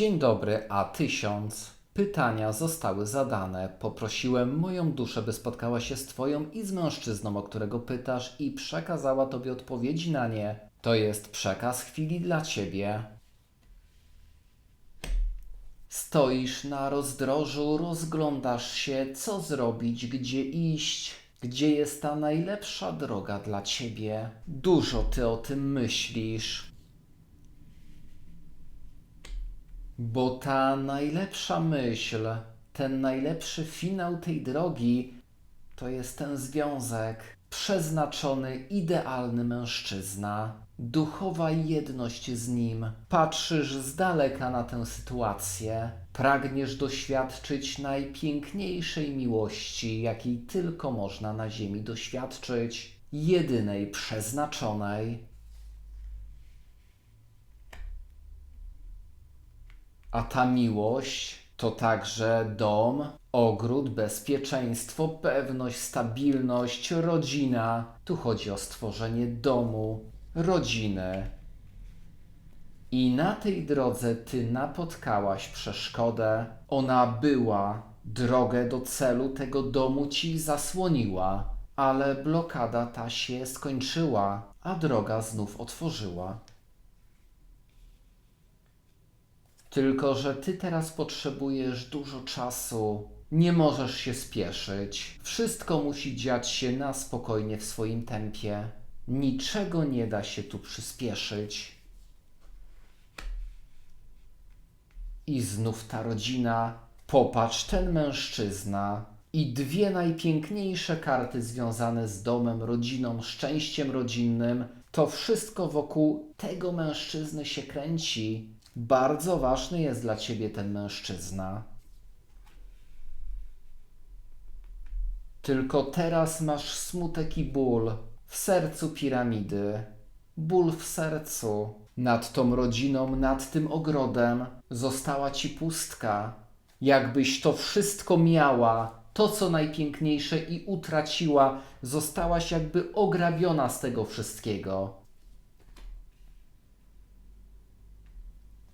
Dzień dobry, a tysiąc. Pytania zostały zadane. Poprosiłem moją duszę, by spotkała się z Twoją i z mężczyzną, o którego pytasz, i przekazała Tobie odpowiedzi na nie. To jest przekaz chwili dla Ciebie. Stoisz na rozdrożu, rozglądasz się, co zrobić, gdzie iść, gdzie jest ta najlepsza droga dla ciebie. Dużo ty o tym myślisz. Bo ta najlepsza myśl, ten najlepszy finał tej drogi, to jest ten związek, przeznaczony, idealny mężczyzna, duchowa jedność z nim. Patrzysz z daleka na tę sytuację, pragniesz doświadczyć najpiękniejszej miłości, jakiej tylko można na ziemi doświadczyć, jedynej przeznaczonej. A ta miłość to także dom, ogród, bezpieczeństwo, pewność, stabilność, rodzina. Tu chodzi o stworzenie domu, rodziny. I na tej drodze ty napotkałaś przeszkodę. Ona była, drogę do celu tego domu ci zasłoniła, ale blokada ta się skończyła, a droga znów otworzyła. Tylko, że ty teraz potrzebujesz dużo czasu. Nie możesz się spieszyć. Wszystko musi dziać się na spokojnie w swoim tempie. Niczego nie da się tu przyspieszyć. I znów ta rodzina. Popatrz, ten mężczyzna. I dwie najpiękniejsze karty związane z domem, rodziną, szczęściem rodzinnym. To wszystko wokół tego mężczyzny się kręci. Bardzo ważny jest dla ciebie ten mężczyzna. Tylko teraz masz smutek i ból w sercu piramidy. Ból w sercu. Nad tą rodziną, nad tym ogrodem została ci pustka. Jakbyś to wszystko miała, to co najpiękniejsze i utraciła, zostałaś jakby ograbiona z tego wszystkiego.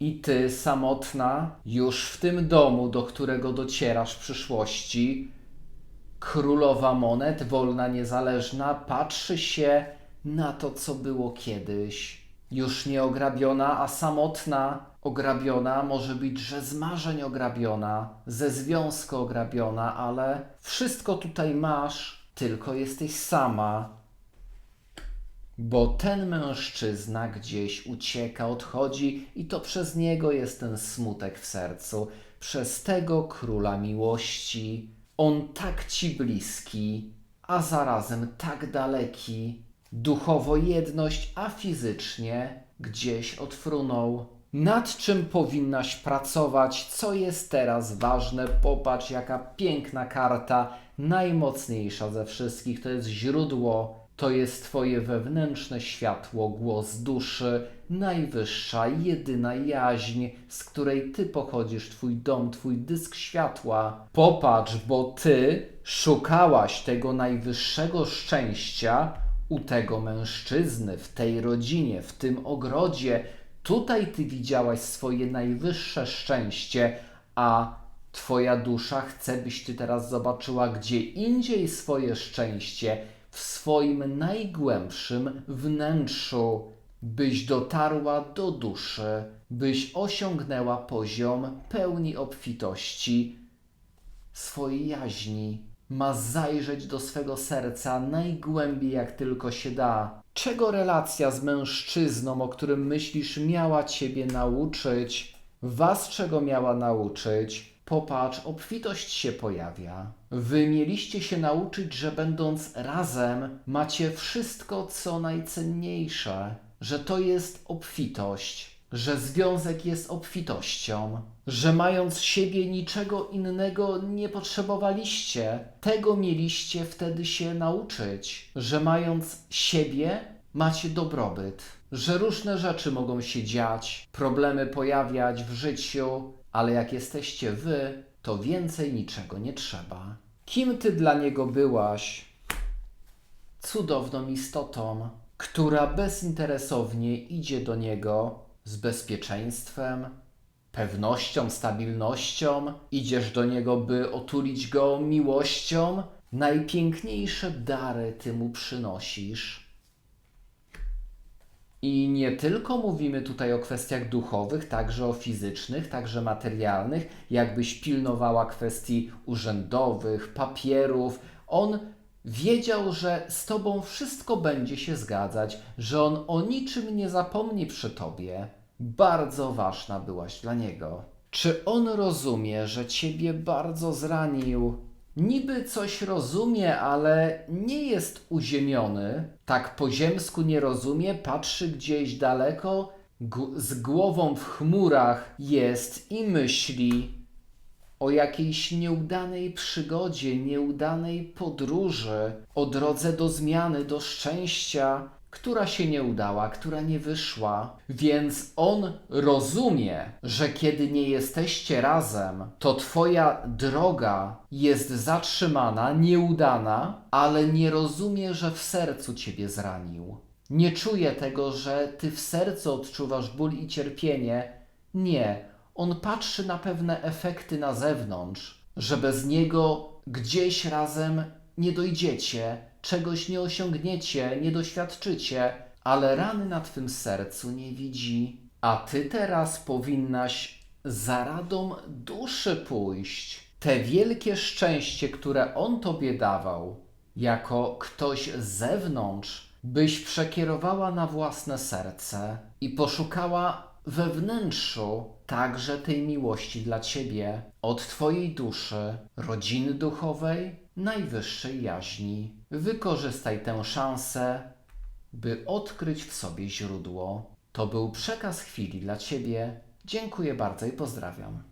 I ty, samotna, już w tym domu, do którego docierasz w przyszłości, królowa monet, wolna, niezależna, patrzy się na to, co było kiedyś. Już nie ograbiona, a samotna, ograbiona, może być, że z marzeń ograbiona, ze związku ograbiona, ale wszystko tutaj masz, tylko jesteś sama. Bo ten mężczyzna gdzieś ucieka, odchodzi, i to przez niego jest ten smutek w sercu, przez tego króla miłości. On tak ci bliski, a zarazem tak daleki. Duchowo jedność, a fizycznie gdzieś odfrunął. Nad czym powinnaś pracować? Co jest teraz ważne? Popatrz, jaka piękna karta, najmocniejsza ze wszystkich. To jest źródło to jest Twoje wewnętrzne światło, głos duszy, najwyższa, jedyna jaźń, z której Ty pochodzisz, Twój dom, Twój dysk światła. Popatrz, bo Ty szukałaś tego najwyższego szczęścia u tego mężczyzny, w tej rodzinie, w tym ogrodzie. Tutaj Ty widziałaś swoje najwyższe szczęście, a Twoja dusza chce, byś Ty teraz zobaczyła gdzie indziej swoje szczęście w swoim najgłębszym wnętrzu, byś dotarła do duszy, byś osiągnęła poziom pełni obfitości swojej jaźni. Ma zajrzeć do swego serca najgłębiej jak tylko się da. Czego relacja z mężczyzną, o którym myślisz, miała ciebie nauczyć? Was czego miała nauczyć? Popatrz, obfitość się pojawia. Wy mieliście się nauczyć, że będąc razem macie wszystko, co najcenniejsze, że to jest obfitość, że związek jest obfitością, że mając siebie niczego innego nie potrzebowaliście. Tego mieliście wtedy się nauczyć, że mając siebie macie dobrobyt, że różne rzeczy mogą się dziać, problemy pojawiać w życiu, ale jak jesteście wy, to więcej niczego nie trzeba. Kim ty dla niego byłaś? Cudowną istotą, która bezinteresownie idzie do niego z bezpieczeństwem, pewnością, stabilnością, idziesz do niego, by otulić go miłością. Najpiękniejsze dary ty mu przynosisz. I nie tylko mówimy tutaj o kwestiach duchowych, także o fizycznych, także materialnych, jakbyś pilnowała kwestii urzędowych, papierów. On wiedział, że z tobą wszystko będzie się zgadzać, że on o niczym nie zapomni przy tobie. Bardzo ważna byłaś dla niego. Czy on rozumie, że ciebie bardzo zranił? Niby coś rozumie, ale nie jest uziemiony. Tak po ziemsku nie rozumie, patrzy gdzieś daleko, z głową w chmurach jest i myśli o jakiejś nieudanej przygodzie, nieudanej podróży, o drodze do zmiany, do szczęścia, która się nie udała, która nie wyszła. Więc on rozumie, że kiedy nie jesteście razem, to twoja droga jest zatrzymana, nieudana, ale nie rozumie, że w sercu ciebie zranił. Nie czuje tego, że ty w sercu odczuwasz ból i cierpienie. Nie, on patrzy na pewne efekty na zewnątrz, że bez niego gdzieś razem nie dojdziecie, czegoś nie osiągniecie, nie doświadczycie, ale rany na twym sercu nie widzi. A ty teraz powinnaś za radą duszy pójść. Te wielkie szczęście, które on tobie dawał, jako ktoś z zewnątrz, byś przekierowała na własne serce i poszukała we wnętrzu także tej miłości dla ciebie, od twojej duszy, rodziny duchowej, najwyższej jaźni. Wykorzystaj tę szansę, by odkryć w sobie źródło. To był przekaz chwili dla ciebie. Dziękuję bardzo i pozdrawiam.